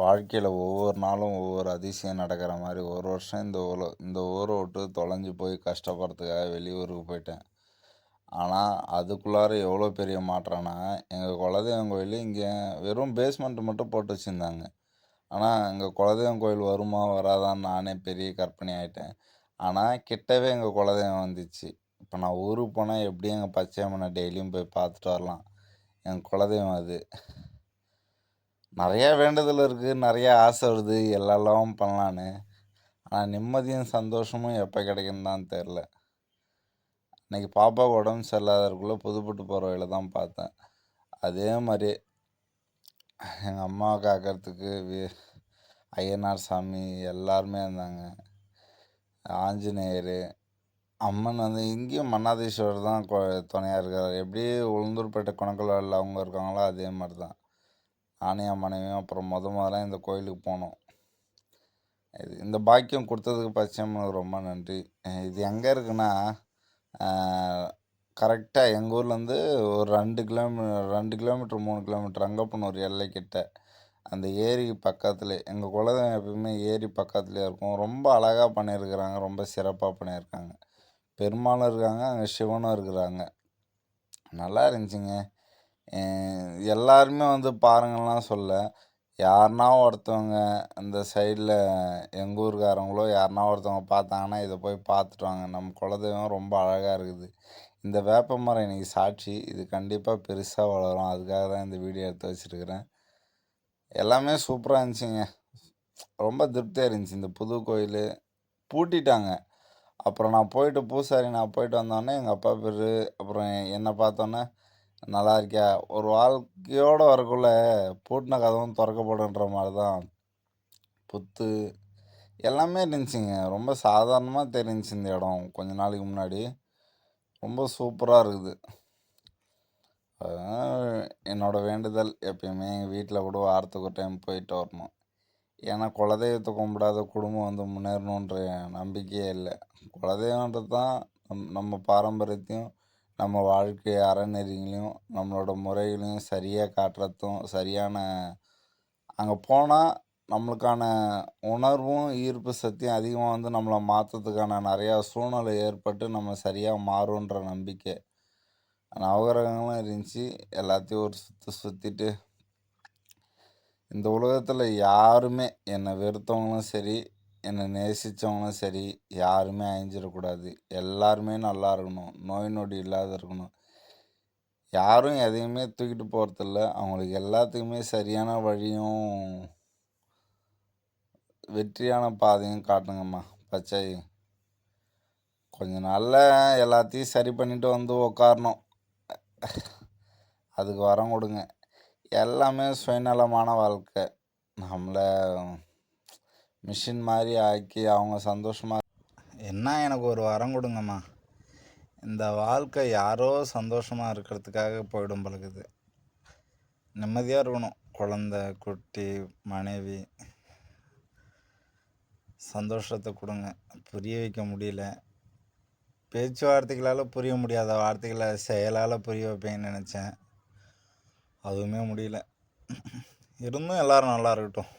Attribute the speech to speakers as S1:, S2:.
S1: வாழ்க்கையில் ஒவ்வொரு நாளும் ஒவ்வொரு அதிசயம் நடக்கிற மாதிரி ஒரு வருஷம் இந்த ஊரில் இந்த ஊரை விட்டு தொலைஞ்சு போய் கஷ்டப்படுறதுக்காக வெளியூருக்கு போயிட்டேன். ஆனால் அதுக்குள்ளார எவ்வளோ பெரிய மாற்றம்னா எங்கள் குலதெய்வம் கோயில் இங்கே வெறும் பேஸ்மெண்ட் மட்டும் போட்டு வச்சுருந்தாங்க. ஆனால் எங்கள் குலதெய்வம் கோயில் வருமா வராதான்னு நானே பெரிய கற்பனை ஆகிட்டேன் ஆனால் கிட்டவே எங்கள் குலதெய்வம் வந்துச்சு. இப்போ நான் ஊருக்கு போனால் எப்படியும் எங்கள் பச்சையம்மனை டெய்லியும் போய் பார்த்துட்டு வரலாம். என் குலதெய்வம் அது. நிறையா வேண்டுதல் இருக்குது நிறையா ஆசை வருது எல்லாம் பண்ணலான்னு. ஆனால் நிம்மதியும் சந்தோஷமும் எப்போ கிடைக்குன்னு தான் தெரில இன்றைக்கி பாப்பா உடம்பு சரியில்லாதக்குள்ளே புதுப்பட்டு போகிற வழியில் தான் பார்த்தேன். அதே மாதிரி எங்கள் அம்மா காக்கிறதுக்கு வி ஐயனார் சாமி எல்லாருமே இருந்தாங்க. ஆஞ்சநேயர் அம்மன் வந்து இங்கேயும் மன்னாதீஸ்வரர் தான் துணையாக இருக்கார். எப்படி உளுந்தூர்பேட்டை குணக்கல் அவங்க இருக்காங்களோ அதே மாதிரி தான். நானும் என் மனைவியும் அப்புறம் முத முதல்ல இந்த கோயிலுக்கு போனோம். இது இந்த பாக்கியம் கொடுத்ததுக்கு பச்சையம்மனுக்கு ரொம்ப நன்றி. இது எங்கே இருக்குன்னா கரெக்டாக எங்கள் ஊர்லேருந்து ஒரு ரெண்டு கிலோமீ ரெண்டு கிலோமீட்டர் மூணு கிலோமீட்டர் அங்கப்பனூர் எல்லைக்கிட்ட. அந்த ஏரி பக்கத்தில் எங்கள் குலதெய்வம் எப்பயுமே ஏரி பக்கத்துலேயே இருக்கும். ரொம்ப அழகாக பண்ணியிருக்கிறாங்க ரொம்ப சிறப்பாக பண்ணியிருக்காங்க. பெருமாளும் இருக்காங்க அங்கே சிவனும் இருக்கிறாங்க. நல்லா இருந்துச்சுங்க. எல்லாருமே வந்து பாருங்கள்லாம் சொல்ல. யாருனா ஒருத்தவங்க இந்த சைடில் எங்கள் ஊருக்காரங்களோ யாருனா ஒருத்தவங்க பார்த்தாங்கன்னா இதை போய் பார்த்துட்டு வாங்க. நம்ம குலதெய்வம் ரொம்ப அழகாக இருக்குது. இந்த வேப்ப மரம் இன்றைக்கி சாட்சி. இது கண்டிப்பாக பெருசாக வளரும். அதுக்காக தான் இந்த வீடியோ எடுத்து வச்சுருக்கிறேன். எல்லாமே சூப்பராக இருந்துச்சுங்க. ரொம்ப திருப்தியாக இருந்துச்சு. இந்த புது கோயில் பூட்டிட்டாங்க. அப்புறம் நான் போயிட்டு பூசாரி நான் போயிட்டு வந்தோடனே எங்கள் அப்பா பேர் அப்புறம் என்னை பார்த்தோன்னே நல்லா இருக்கியா ஒரு வாழ்க்கையோடு வரக்குள்ள பூட்டின கதவும் திறக்கப்படுன்ற மாதிரி தான் புத்து எல்லாமே இருந்துச்சுங்க. ரொம்ப சாதாரணமாக தெரிஞ்சிச்சு இந்த இடம் கொஞ்ச நாளைக்கு முன்னாடி. ரொம்ப சூப்பராக இருக்குது. என்னோடய வேண்டுதல் எப்பயுமே எங்கள் வீட்டில் கூட வாரத்துக்கு ஒரு டைம் போயிட்டு வரணும். ஏன்னா குலதெய்வத்தை கும்பிடாத குடும்பம் வந்து முன்னேறணுன்ற நம்பிக்கையே இல்லை. குலதெய்வன்றது தான் நம் நம்ம பாரம்பரியத்தையும் நம்ம வாழ்க்கை அறநெறிகளையும் நம்மளோட முறைகளையும் சரியாக காட்டுறதும் சரியான அங்கே போனால் நம்மளுக்கான உணர்வும் ஈர்ப்பு சக்தியும் அதிகமாக வந்து நம்மளை மாற்றத்துக்கான நிறையா சூழ்நிலை ஏற்பட்டு நம்ம சரியாக மாறுன்ற நம்பிக்கை. நவகிரகங்களும் இருந்துச்சு. எல்லாத்தையும் ஒரு சுற்று சுற்றிட்டு இந்த உலகத்தில் யாருமே என்னை வெறுத்தவங்களும் சரி என்னை நேசித்தவங்களும் சரி யாருமே அழிஞ்சிடக்கூடாது. எல்லாருமே நல்லா இருக்கணும். நோய் நொடி இல்லாத இருக்கணும். யாரும் எதையுமே தூக்கிட்டு போகிறதில்ல அவங்களுக்கு எல்லாத்துக்குமே சரியான வழியும் வெற்றியான பாதையும் காட்டுங்கம்மா. பச்சை. கொஞ்ச நாளில் எல்லாத்தையும் சரி பண்ணிட்டு வந்து உக்காரணும். அதுக்கு வரம் கொடுங்க. எல்லாமே சுயநலமான வாழ்க்கை. நம்மளை மிஷின் மாதிரி ஆக்கி அவங்க சந்தோஷமாக என்ன எனக்கு ஒரு வரம் கொடுங்கம்மா. இந்த வாழ்க்கை யாரோ சந்தோஷமாக இருக்கிறதுக்காக போயிடும் பழகுது நிம்மதியாக இருக்கணும். குழந்த குட்டி மனைவி. சந்தோஷத்தை கொடுங்க. புரிய வைக்க முடியல. பேச்சுவார்த்தைகளால் புரிய முடியாத வார்த்தைகளை செயலால் புரிய வைப்பேன்னு நினச்சேன். அதுவுமே முடியல. இருந்தும் எல்லோரும் நல்லா இருக்கட்டும்.